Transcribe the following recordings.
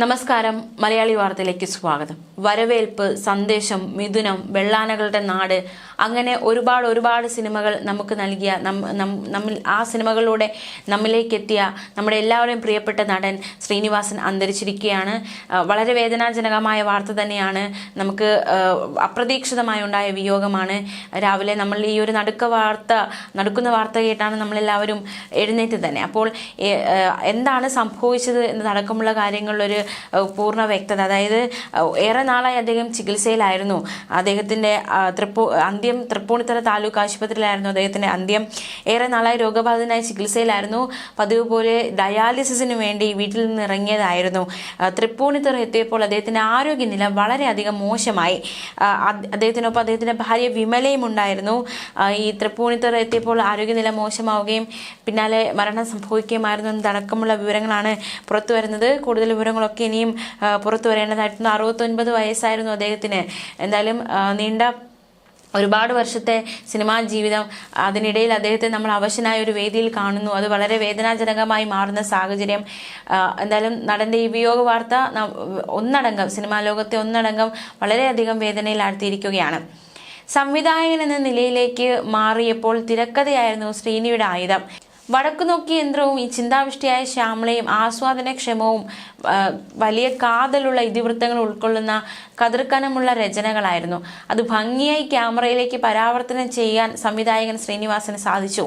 നമസ്കാരം. മലയാളി വാർത്തയിലേക്ക് സ്വാഗതം. വരവേൽപ്പ് സന്ദേശം മിഥുനം വെള്ളാനകളുടെ നാട് അങ്ങനെ ഒരുപാട് ഒരുപാട് സിനിമകൾ നമുക്ക് നൽകിയ നമ്മിൽ ആ സിനിമകളിലൂടെ നമ്മിലേക്ക് എത്തിയ നമ്മുടെ എല്ലാവരെയും പ്രിയപ്പെട്ട നടൻ ശ്രീനിവാസൻ അന്തരിച്ചിരിക്കുകയാണ്. വളരെ വേദനാജനകമായ വാർത്ത തന്നെയാണ്. നമുക്ക് അപ്രതീക്ഷിതമായി ഉണ്ടായ വിയോഗമാണ്. രാവിലെ നമ്മൾ ഈ ഒരു നടുക്ക വാർത്ത നടുക്കുന്ന വാർത്ത കേട്ടാണ് നമ്മളെല്ലാവരും എഴുന്നേറ്റ് തന്നെ. അപ്പോൾ എന്താണ് സംഭവിച്ചത് എന്നതടക്കമുള്ള കാര്യങ്ങളിലൊരു പൂർണ വ്യക്തത. അതായത് ഏറെ നാളായി അദ്ദേഹം ചികിത്സയിലായിരുന്നു. അദ്ദേഹത്തിന്റെ തൃപ്പൂ അന്ത്യം തൃപ്പൂണിത്തറ താലൂക്ക് ആശുപത്രിയിലായിരുന്നു അദ്ദേഹത്തിന്റെ അന്ത്യം. ഏറെ നാളായി രോഗബാധിതനായി ചികിത്സയിലായിരുന്നു. പതിവ് പോലെ ഡയാലിസിസിന് വേണ്ടി വീട്ടിൽ നിന്ന് ഇറങ്ങിയതായിരുന്നു. തൃപ്പൂണിത്തറ എത്തിയപ്പോൾ അദ്ദേഹത്തിന്റെ ആരോഗ്യനില വളരെയധികം മോശമായി. അദ്ദേഹത്തിനൊപ്പം അദ്ദേഹത്തിന്റെ ഭാര്യ വിമലയും ഉണ്ടായിരുന്നു. ഈ തൃപ്പൂണിത്തറ എത്തിയപ്പോൾ ആരോഗ്യനില മോശമാവുകയും പിന്നാലെ മരണം സംഭവിക്കുകയുമായിരുന്നു എന്നതടക്കമുള്ള വിവരങ്ങളാണ് പുറത്തു വരുന്നത് കൂടുതൽ വിവരങ്ങളൊക്കെ ഇനിയും ആ, പുറത്തു വരേണ്ടതായിട്ടുണ്ട്. അറുപത്തൊൻപത് വയസ്സായിരുന്നു അദ്ദേഹത്തിന്. എന്തായാലും നീണ്ട ഒരുപാട് വർഷത്തെ സിനിമാ ജീവിതം അതിനിടയിൽ അദ്ദേഹത്തെ നമ്മൾ അവശനായ ഒരു വേദിയിൽ കാണുന്നു. അത് വളരെ വേദനാജനകമായി മാറുന്ന സാഹചര്യം. എന്തായാലും നടന്റെ ഈ വിയോഗ വാർത്ത ഒന്നടങ്കം സിനിമാ ലോകത്തെ ഒന്നടങ്കം വളരെയധികം വേദനയിലാഴ്ത്തിയിരിക്കുകയാണ്. സംവിധായകൻ എന്ന നിലയിലേക്ക് മാറിയപ്പോൾ തിരക്കഥയായിരുന്നു ശ്രീനിയുടെ ആയുധം. വടക്കുനോക്കി യന്ത്രവും ഈ ചിന്താവിഷ്ടിയായ ശ്യാമളയും ആസ്വാദനക്ഷമവും വലിയ കാതലുള്ള ഇതിവൃത്തങ്ങൾ ഉൾക്കൊള്ളുന്ന കതിർക്കനമുള്ള രചനകളായിരുന്നു. അത് ഭംഗിയായി ക്യാമറയിലേക്ക് പരാവർത്തനം ചെയ്യാൻ സംവിധായകൻ ശ്രീനിവാസന് സാധിച്ചു.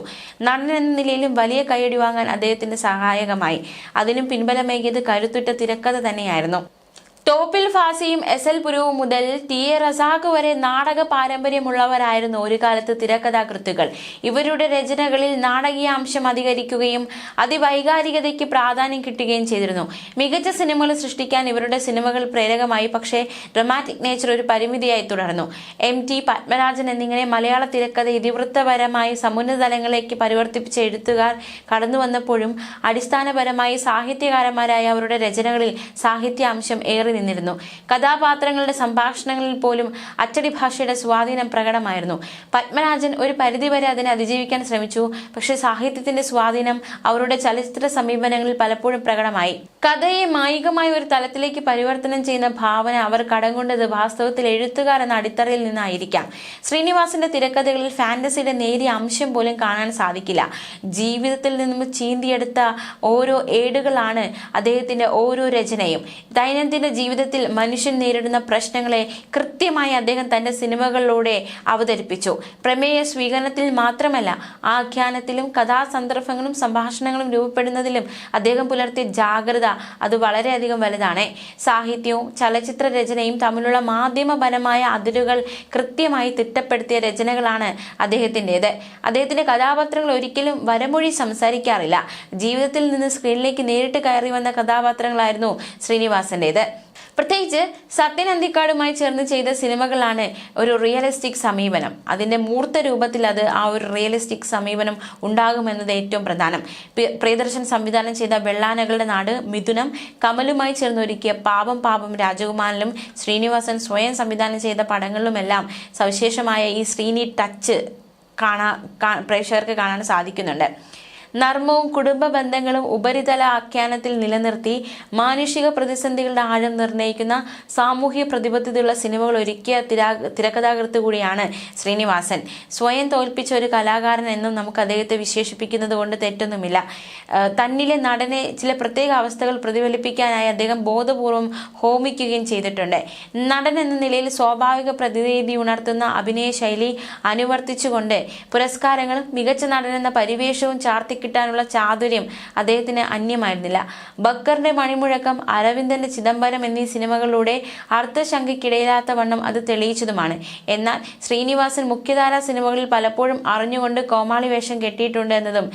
നടൻ എന്ന നിലയിലും വലിയ കൈയടി വാങ്ങാൻ അദ്ദേഹത്തിന് സഹായകമായി. അതിനും പിൻബലമേകിയത് കരുത്തുറ്റ തിരക്കഥ തന്നെയായിരുന്നു. ടോപ്പിൽ ഫാസിയും എസ് എൽ പുരവും മുതൽ ടി എ റസാഖ് വരെ നാടക പാരമ്പര്യമുള്ളവരായിരുന്നു ഒരു കാലത്ത് തിരക്കഥാകൃത്തുകൾ ഇവരുടെ രചനകളിൽ നാടകീയ അംശം അധികരിക്കുകയും അതിവൈകാരികതയ്ക്ക് പ്രാധാന്യം കിട്ടുകയും ചെയ്തിരുന്നു. മികച്ച സിനിമകൾ സൃഷ്ടിക്കാൻ ഇവരുടെ സിനിമകൾ പ്രേരകമായി പക്ഷേ ഡ്രമാറ്റിക് നേച്ചർ ഒരു പരിമിതിയായി തുടർന്നു. എം ടി പത്മരാജൻ എന്നിങ്ങനെ മലയാള തിരക്കഥ ഇതിവൃത്തപരമായി സമുന്നത തലങ്ങളിലേക്ക് പരിവർത്തിപ്പിച്ച എഴുത്തുകാർ കടന്നു വന്നപ്പോഴും അടിസ്ഥാനപരമായി സാഹിത്യകാരന്മാരായ അവരുടെ രചനകളിൽ സാഹിത്യ അംശം ഏറി നിന്നിരുന്നു. കഥാപാത്രങ്ങളുടെ സംഭാഷണങ്ങളിൽ പോലും അച്ചടി ഭാഷയുടെ സ്വാധീനം പ്രകടമായിരുന്നു. പത്മരാജൻ ഒരു പരിധിവരെ അതിനെ അതിജീവിക്കാൻ ശ്രമിച്ചു. പക്ഷേ സാഹിത്യത്തിന്റെ സ്വാധീനം അവരുടെ ചലച്ചിത്ര സമീപനങ്ങളിൽ പലപ്പോഴും പ്രകടമായി. കഥയെ മായികമായ ഒരു തലത്തിലേക്ക് പരിവർത്തനം ചെയ്യുന്ന ഭാവന അവർ കടംകൊണ്ടത് വാസ്തവത്തിൽ എഴുത്തുകാർ എന്ന അടിത്തറയിൽ നിന്നായിരിക്കാം. ശ്രീനിവാസന്റെ തിരക്കഥകളിൽ ഫാന്റസിയുടെ നേരിയ അംശം പോലും കാണാൻ സാധിക്കില്ല. ജീവിതത്തിൽ നിന്നും ചീന്തിയെടുത്ത ഓരോ ഏടുകളാണ് അദ്ദേഹത്തിന്റെ ഓരോ രചനയും. ദൈനംദിന ജീവിതത്തിൽ മനുഷ്യൻ നേരിടുന്ന പ്രശ്നങ്ങളെ കൃത്യമായി അദ്ദേഹം തന്റെ സിനിമകളിലൂടെ അവതരിപ്പിച്ചു. പ്രമേയ സ്വീകരണത്തിൽ മാത്രമല്ല ആഖ്യാനത്തിലും കഥാസന്ദർഭങ്ങളും സംഭാഷണങ്ങളും രൂപപ്പെടുന്നതിലും അദ്ദേഹം പുലർത്തിയ ജാഗ്രത അത് വളരെയധികം വലുതാണ്. സാഹിത്യവും ചലച്ചിത്ര രചനയും തമ്മിലുള്ള മാധ്യമപരമായ അതിരുകൾ കൃത്യമായി തിട്ടപ്പെടുത്തിയ രചനകളാണ് അദ്ദേഹത്തിന്റെത്. അദ്ദേഹത്തിന്റെ കഥാപാത്രങ്ങൾ ഒരിക്കലും വരമൊഴി സംസാരിക്കാറില്ല. ജീവിതത്തിൽ നിന്ന് സ്ക്രീനിലേക്ക് നേരിട്ട് കയറി വന്ന കഥാപാത്രങ്ങളായിരുന്നു ശ്രീനിവാസന്റേത് പ്രത്യേകിച്ച് സത്യൻ അന്തിക്കാടുമായി ചേർന്ന് ചെയ്ത സിനിമകളാണ് ഒരു റിയലിസ്റ്റിക് സമീപനം. അതിന്റെ മൂർത്ത രൂപത്തിൽ അത് ആ ഒരു റിയലിസ്റ്റിക് സമീപനം ഉണ്ടാകുമെന്നത് ഏറ്റവും പ്രധാനം. പ്രിയദർശൻ സംവിധാനം ചെയ്ത വെള്ളാനകളുടെ നാട് മിഥുനം കമലുമായി ചേർന്ന് ഒരുക്കിയ പാപം പാപം രാജകുമാരനും ശ്രീനിവാസൻ സ്വയം സംവിധാനം ചെയ്ത പടങ്ങളിലുമെല്ലാം സവിശേഷമായ ഈ ശ്രീനി ടച്ച് കാണാ കാ- പ്രേക്ഷകർക്ക് കാണാൻ സാധിക്കുന്നുണ്ട്. നർമ്മവും കുടുംബ ബന്ധങ്ങളും ഉപരിതല ആഖ്യാനത്തിൽ നിലനിർത്തി മാനുഷിക പ്രതിസന്ധികളുടെ ആഴം നിർണയിക്കുന്ന സാമൂഹ്യ പ്രതിബദ്ധതയുള്ള സിനിമകൾ ഒരുക്കിയ തിരക്കഥാകൃത്ത് കൂടിയാണ് ശ്രീനിവാസൻ. സ്വയം തോൽപ്പിച്ച ഒരു കലാകാരൻ എന്നും നമുക്ക് അദ്ദേഹത്തെ വിശേഷിപ്പിക്കുന്നത് കൊണ്ട് തെറ്റൊന്നുമില്ല. തന്നിലെ നടനെ ചില പ്രത്യേക അവസ്ഥകൾ പ്രതിഫലിപ്പിക്കാനായി അദ്ദേഹം ബോധപൂർവം ഹോമിക്കുകയും ചെയ്തിട്ടുണ്ട്. നടൻ എന്ന നിലയിൽ സ്വാഭാവിക പ്രതിനിധി ഉണർത്തുന്ന അഭിനയ ശൈലി അനുവർത്തിച്ചുകൊണ്ട് പുരസ്കാരങ്ങളും മികച്ച നടൻ എന്ന പരിവേഷവും ചാർത്തിക്കിട്ടാനുള്ള ചാതുര്യം അദ്ദേഹത്തിന് അന്യമായിരുന്നില്ല. ബക്കറിന്റെ മണിമുഴക്കം അരവിന്ദന്റെ ചിദംബരം എന്നീ സിനിമകളിലൂടെ അർത്ഥശങ്കയ്ക്കിടയില്ലാത്ത വണ്ണം അത് തെളിയിച്ചതുമാണ്. എന്നാൽ ശ്രീനിവാസൻ മുഖ്യധാരാ സിനിമകളിൽ പലപ്പോഴും അറിഞ്ഞുകൊണ്ട് കോമാളി വേഷം കെട്ടിയിട്ടുണ്ട് എന്നതും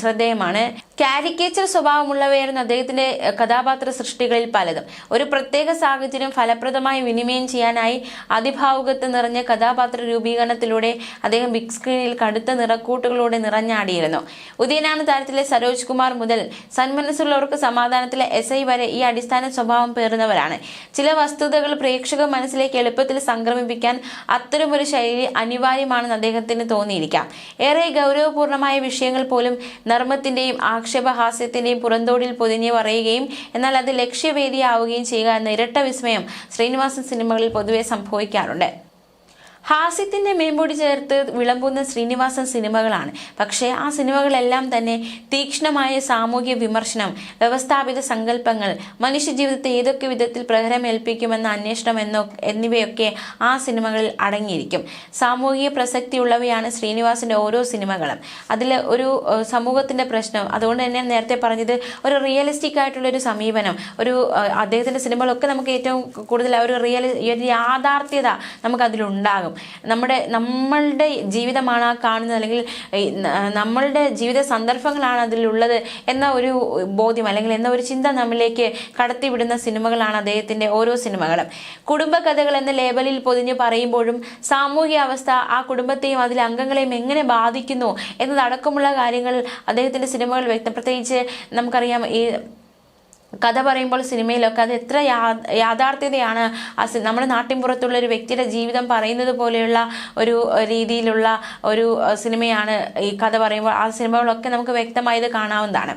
ശ്രദ്ധേയമാണ്. കാരിക്കേച്ചർ സ്വഭാവമുള്ളവയായിരുന്നു അദ്ദേഹത്തിന്റെ കഥാപാത്ര സൃഷ്ടികളിൽ പലതും. ഒരു പ്രത്യേക സാഹചര്യം ഫലപ്രദമായി വിനിമയം ചെയ്യാനായി അതിഭാവുകത്വം നിറഞ്ഞ കഥാപാത്ര രൂപീകരണത്തിലൂടെ അദ്ദേഹം ബിഗ് സ്ക്രീനിൽ കടുത്ത നിറക്കൂട്ടുകളോടെ നിറഞ്ഞാടിയിരുന്നു. ഉദയനാണ് താരത്തിലെ സരോജ് കുമാർ മുതൽ സന്മനസ്സുള്ളവർക്ക് സമാധാനത്തിലെ എസ് ഐ വരെ ഈ അടിസ്ഥാന സ്വഭാവം പേറുന്നവരാണ്. ചില വസ്തുതകൾ പ്രേക്ഷക മനസ്സിലേക്ക് എളുപ്പത്തിൽ സംക്രമിപ്പിക്കാൻ അത്തരമൊരു ശൈലി അനിവാര്യമാണെന്ന് അദ്ദേഹത്തിന് തോന്നിയിരിക്കാം. ഏറെ ഗൗരവപൂർണമായ വിഷയങ്ങൾ പോലും നർമ്മത്തിന്റെയും ആക്ഷേപഹാസ്യത്തിന്റെയും പുറന്തോടിൽ പൊതിഞ്ഞ് പറയുകയും എന്നാൽ അത് ലക്ഷ്യവേദിയാവുകയും ചെയ്യുക എന്ന ഇരട്ട വിസ്മയം ശ്രീനിവാസൻ സിനിമകളിൽ പൊതുവെ സംഭവിക്കാറുണ്ട്. ഹാസ്യത്തിന്റെ മേമ്പൊടി ചേർത്ത് വിളമ്പുന്ന ശ്രീനിവാസൻ സിനിമകളാണ്. പക്ഷേ ആ സിനിമകളെല്ലാം തന്നെ തീക്ഷ്ണമായ സാമൂഹ്യ വിമർശനം വ്യവസ്ഥാപിത സങ്കല്പങ്ങൾ മനുഷ്യജീവിതത്തെ ഏതൊക്കെ വിധത്തിൽ പ്രഹരമേൽപ്പിക്കുമെന്ന അന്വേഷണം എന്നോ എന്നിവയൊക്കെ ആ സിനിമകളിൽ അടങ്ങിയിരിക്കും. സാമൂഹിക പ്രസക്തിയുള്ളവയാണ് ശ്രീനിവാസിന്റെ ഓരോ സിനിമകളും. അതിൽ ഒരു സമൂഹത്തിന്റെ പ്രശ്നം അതുകൊണ്ട് തന്നെ നേരത്തെ പറഞ്ഞത് ഒരു റിയലിസ്റ്റിക് ആയിട്ടുള്ള ഒരു സമീപനം ഒരു അദ്ദേഹത്തിന്റെ സിനിമകളൊക്കെ നമുക്ക് ഏറ്റവും കൂടുതൽ ഒരു റിയൽ യാഥാർത്ഥ്യത നമുക്ക് അതിലുണ്ടാകും നമ്മുടെ നമ്മളുടെ ജീവിതമാണ് ആ കാണുന്നത് അല്ലെങ്കിൽ നമ്മളുടെ ജീവിത സന്ദർഭങ്ങളാണ് അതിലുള്ളത് എന്ന ഒരു ബോധ്യം അല്ലെങ്കിൽ എന്ന ഒരു ചിന്ത നമ്മിലേക്ക് കടത്തിവിടുന്ന സിനിമകളാണ് അദ്ദേഹത്തിന്റെ ഓരോ സിനിമകളും. കുടുംബകഥകൾ എന്ന ലേബലിൽ പൊതിഞ്ഞ് പറയുമ്പോഴും സാമൂഹിക അവസ്ഥ ആ കുടുംബത്തെയും അതിലെ അംഗങ്ങളെയും എങ്ങനെ ബാധിക്കുന്നു എന്നതടക്കമുള്ള കാര്യങ്ങൾ അദ്ദേഹത്തിന്റെ സിനിമകൾ വ്യക്തം. പ്രത്യേകിച്ച് നമുക്കറിയാം ഈ കഥ പറയുമ്പോൾ സിനിമയിലൊക്കെ അത് എത്ര യാഥാർത്ഥ്യതയാണ്. നമ്മുടെ നാട്ടിൻപുറത്തുള്ള ഒരു വ്യക്തിയുടെ ജീവിതം പറയുന്നത് പോലെയുള്ള ഒരു രീതിയിലുള്ള ഒരു സിനിമയാണ് ഈ കഥ പറയുമ്പോൾ ആ സിനിമകളൊക്കെ നമുക്ക് വ്യക്തമായത് കാണാവുന്നതാണ്.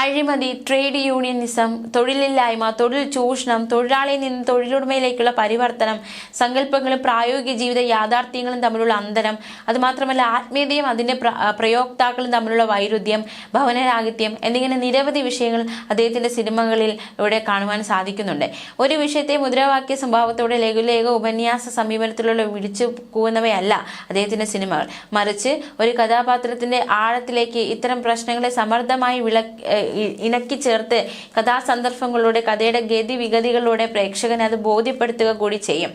അഴിമതി ട്രേഡ് യൂണിയനിസം തൊഴിലില്ലായ്മ തൊഴിൽ ചൂഷണം തൊഴിലാളിയിൽ നിന്ന് തൊഴിലുടമയിലേക്കുള്ള പരിവർത്തനം സങ്കല്പങ്ങളും പ്രായോഗിക ജീവിത യാഥാർത്ഥ്യങ്ങളും തമ്മിലുള്ള അന്തരം അതുമാത്രമല്ല ആത്മീയതയും അതിന്റെ പ്രയോക്താക്കളും തമ്മിലുള്ള വൈരുദ്ധ്യം ഭവനരാഹിത്യം എന്നിങ്ങനെ നിരവധി വിഷയങ്ങൾ അദ്ദേഹത്തിന്റെ സിനിമകളിൽ ഇവിടെ കാണുവാൻ സാധിക്കുന്നുണ്ട്. ഒരു വിഷയത്തെ മുദ്രാവാക്യ സ്വഭാവത്തോടെ ലഘുലേഖ ഉപന്യാസ സമീപനത്തിലുള്ള വിളിച്ചു കൂവുന്നവയല്ല അദ്ദേഹത്തിന്റെ സിനിമകൾ. മറിച്ച് ഒരു കഥാപാത്രത്തിന്റെ ആഴത്തിലേക്ക് ഇത്തരം പ്രശ്നങ്ങളെ സമർത്ഥമായി വിള ഇണക്കി ചേർത്ത് കഥാസന്ദർഭങ്ങളിലൂടെ കഥയുടെ ഗതി വിഗതികളിലൂടെ പ്രേക്ഷകനെ അത് ബോധ്യപ്പെടുത്തുക കൂടി ചെയ്യും.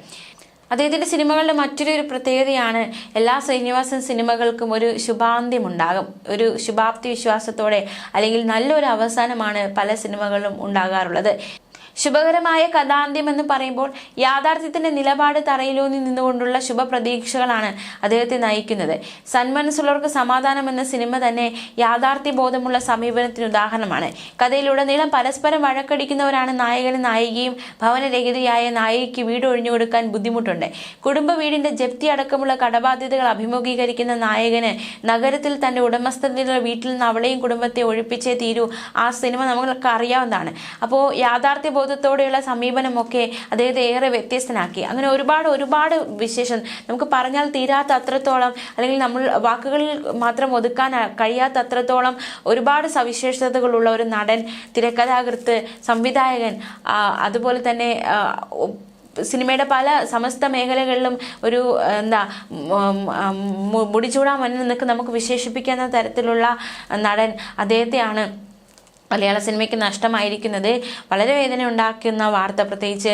അദ്ദേഹത്തിന്റെ സിനിമകളുടെ മറ്റൊരു ഒരു പ്രത്യേകതയാണ് എല്ലാ ശ്രീനിവാസൻ സിനിമകൾക്കും ഒരു ശുഭാന്ത്യമുണ്ടാകും. ഒരു ശുഭാപ്തി വിശ്വാസത്തോടെ അല്ലെങ്കിൽ നല്ലൊരു അവസാനമാണ് പല സിനിമകളിലും ഉണ്ടാകാറുള്ളത്. ശുഭകരമായ കഥാന്ത്യം എന്ന് പറയുമ്പോൾ യാഥാർത്ഥ്യത്തിന്റെ നിലപാട് തറയിലൂന്നി നിന്നുകൊണ്ടുള്ള ശുഭപ്രതീക്ഷകളാണ് അദ്ദേഹത്തെ നയിക്കുന്നത്. സന്മനസ്സുള്ളവർക്ക് സമാധാനം എന്ന സിനിമ തന്നെ യാഥാർത്ഥ്യ ബോധമുള്ള സമീപനത്തിന് ഉദാഹരണമാണ്. കഥയിലുടനീളം പരസ്പരം വഴക്കടിക്കുന്നവരാണ് നായകനും നായികയും ഭവനരഹിതയായ നായികയ്ക്ക് വീട് ഒഴിഞ്ഞുകൊടുക്കാൻ ബുദ്ധിമുട്ടുണ്ട്. കുടുംബ വീടിന്റെ ജപ്തി അടക്കമുള്ള കടബാധ്യതകൾ അഭിമുഖീകരിക്കുന്ന നായകന് നഗരത്തിൽ തന്റെ ഉടമസ്ഥതയിലുള്ള വീട്ടിൽ നിന്ന് അവളെയും കുടുംബത്തെ ഒഴിപ്പിച്ചേ തീരൂ. ആ സിനിമ നമ്മൾക്ക് അറിയാവുന്നതാണ് അപ്പോൾ യാഥാർത്ഥ്യ ബോധത്തോടെയുള്ള സമീപനമൊക്കെ അദ്ദേഹത്തെ ഏറെ വ്യത്യസ്തനാക്കി. അങ്ങനെ ഒരുപാട് ഒരുപാട് വിശേഷം. നമുക്ക് പറഞ്ഞാൽ തീരാത്ത അത്രത്തോളം അല്ലെങ്കിൽ നമ്മൾ വാക്കുകളിൽ മാത്രം ഒതുക്കാൻ കഴിയാത്ത അത്രത്തോളം ഒരുപാട് സവിശേഷതകളുള്ള ഒരു നടൻ തിരക്കഥാകൃത്ത് സംവിധായകൻ അതുപോലെ തന്നെ സിനിമയുടെ പല സമസ്ത മേഖലകളിലും ഒരു എന്താ മുടിച്ചൂടാൻ ഉം, നിൽക്കുന്ന നമുക്ക് വിശേഷിപ്പിക്കുന്ന തരത്തിലുള്ള നടൻ അദ്ദേഹത്തെയാണ്. മലയാള സിനിമയ്ക്ക് നഷ്ടമായിരിക്കുന്നത്. വളരെ വേദന ഉണ്ടാക്കുന്ന വാർത്ത. പ്രത്യേകിച്ച്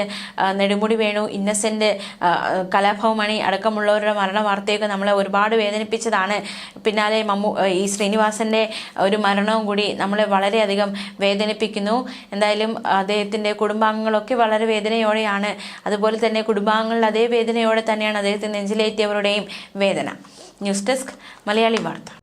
നെടുമുടി വേണു ഇന്നസെന്റ് കലാഭവമണി അടക്കമുള്ളവരുടെ മരണ വാർത്തയൊക്കെ നമ്മളെ ഒരുപാട് വേദനിപ്പിച്ചതാണ്. പിന്നാലെ മമ്മു ഈ ശ്രീനിവാസന്റെ ഒരു മരണവും കൂടി നമ്മളെ വളരെയധികം വേദനിപ്പിക്കുന്നു. എന്തായാലും അദ്ദേഹത്തിന്റെ കുടുംബാംഗങ്ങളൊക്കെ വളരെ വേദനയോടെയാണ്. അതുപോലെ തന്നെ കുടുംബാംഗങ്ങളിൽ അതേ വേദനയോടെ തന്നെയാണ് അദ്ദേഹത്തെ നെഞ്ചിലേറ്റിയവരുടെയും വേദന. ന്യൂസ് ഡെസ്ക് മലയാളി വാർത്ത.